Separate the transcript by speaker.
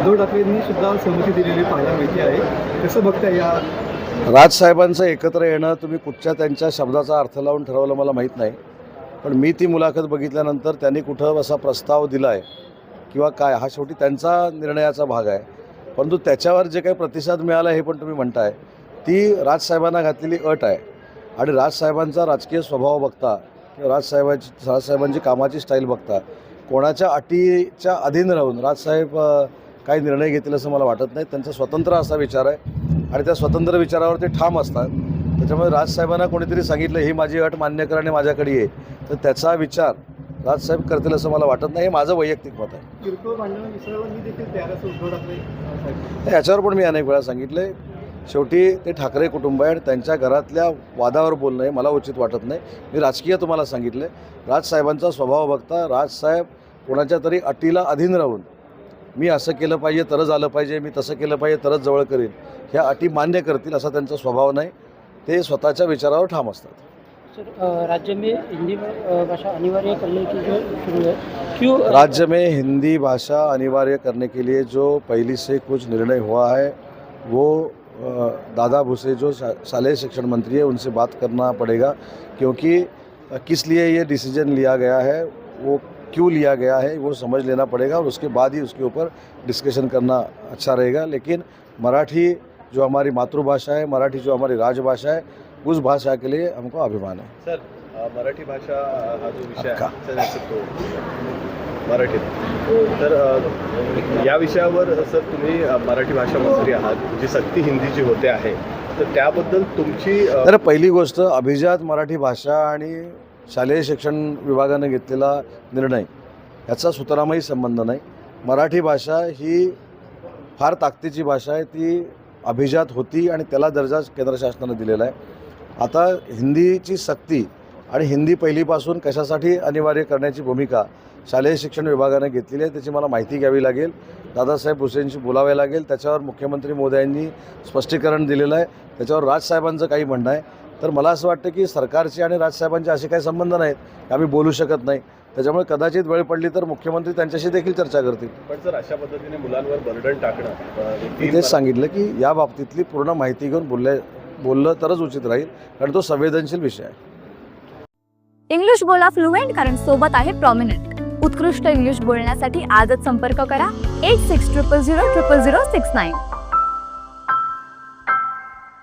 Speaker 1: सहमती दिलेली पाहायला मिळते आहे. कसं बघताय या?
Speaker 2: राजसाहेबांचं एकत्र येणं तुम्ही कुठच्या त्यांच्या शब्दाचा अर्थ लावून ठरवलं मला माहीत नाही. पण मी ती मुलाखत बघितल्यानंतर त्यांनी कुठं असा प्रस्ताव दिला आहे किंवा काय हा शेवटी त्यांचा निर्णयाचा भाग आहे. परंतु त्याच्यावर जे काही प्रतिसाद मिळाला हे पण तुम्ही म्हणताय. ती राजसाहेबांना घातलेली अट आहे. आणि राजसाहेबांचा राजकीय स्वभाव बघता किंवा राजसाहेबांची राजसाहेबांची कामाची स्टाईल बघता कोणाच्या अटीच्या अधीन राहून राजसाहेब काही निर्णय घेतील असं मला वाटत नाही. त्यांचा स्वतंत्र असा विचार आहे. आणि त्या स्वतंत्र विचारावर ते ठाम असतात. त्याच्यामुळे राजसाहेबांना कोणीतरी सांगितलं ही माझी अट मान्य कर आणि माझ्याकडे ये. तर त्याचा विचार राजसाहेब करतील असं मला वाटत नाही. हे माझं वैयक्तिक मत आहे. याच्यावर पण मी अनेक वेळा सांगितलं शेवटी ते ठाकरे कुटुंब आहे आणि त्यांच्या घरातल्या वादावर बोलणं हे मला उचित वाटत नाही. मी राजकीय तुम्हाला सांगितलं आहे राजसाहेबांचा स्वभाव बघता राजसाहेब कोणाच्या तरी अटीला अधीन राहून मी असं केलं पाहिजे तरच आलं पाहिजे मी तसं केलं पाहिजे तरच जवळ करीन ह्या अटी मान्य करतील असा त्यांचा स्वभाव नाही. ते स्वतःच्या विचारावर ठाम असतात.
Speaker 3: राज्य में हिंदी भाषा अनिवार्य करने की जो शुरू है क्यों
Speaker 2: राज्य में हिंदी भाषा अनिवार्य करने के लिए जो पहले से कुछ निर्णय हुआ है वो दादा भूसे जो शालेय शिक्षण मंत्री है उनसे बात करना पड़ेगा क्योंकि किस लिए ये डिसीजन लिया गया है वो क्यों लिया गया है वो समझ लेना पड़ेगा और उसके बाद ही उसके ऊपर डिस्कशन करना अच्छा रहेगा। लेकिन मराठी जो हमारी मातृभाषा है मराठी जो हमारी राजभाषा है उस भाषा के लिए हमको अभिमान है।
Speaker 4: सर मराठी भाषा हा जो विषय तो मराठीत तर या विषयावर सर तुम्ही मराठी भाषा मंत्री आहात जी सक्ती हिंदीची होते आहे तर त्याबद्दल तुमची
Speaker 2: तर पहिली गोष्ट अभिजात मराठी भाषा आणि शालेय शिक्षण विभागाने घेतलेला निर्णय याचा सुतरामही संबंध नाही. मराठी भाषा ही फार ताकदीची भाषा आहे ती अभिजात होती आणि त्याला दर्जा केंद्र शासनानं दिलेला आहे. आता हिंदीची सक्ती आणि हिंदी पहिलीपासून कशासाठी अनिवार्य करण्याची भूमिका शालेय शिक्षण विभागाने घेतलेली आहे त्याची मला माहिती घ्यावी लागेल. दादासाहेब भुसेंशी बोलावे लागेल त्याच्यावर मुख्यमंत्री मोदयांनी स्पष्टीकरण दिलेलं आहे त्याच्यावर राजसाहेबांचं काही म्हणणं आहे. तर मला असं वाटतं की सरकारचे आणि राजसाहेबांचे असे काही संबंध नाहीत आम्ही बोलू शकत नाही. त्याच्यामुळे कदाचित वेळ पडली तर मुख्यमंत्री त्यांच्याशी देखील चर्चा करतील.
Speaker 4: पण सर अशा पद्धतीने मुलांवर बर्डन टाकणं
Speaker 2: मी तेच सांगितलं की या बाबतीतली पूर्ण माहिती घेऊन बोलले बोललं तरच उचित राहील कारण तो संवेदनशील विषय आहे.
Speaker 5: इंग्लिश बोला फ्लुएंट कारण सोबत आहे प्रॉमिनंट उत्कृष्ट इंग्लिश बोलण्यासाठी आजच संपर्क करा. Eight six triple zero triple zero six nine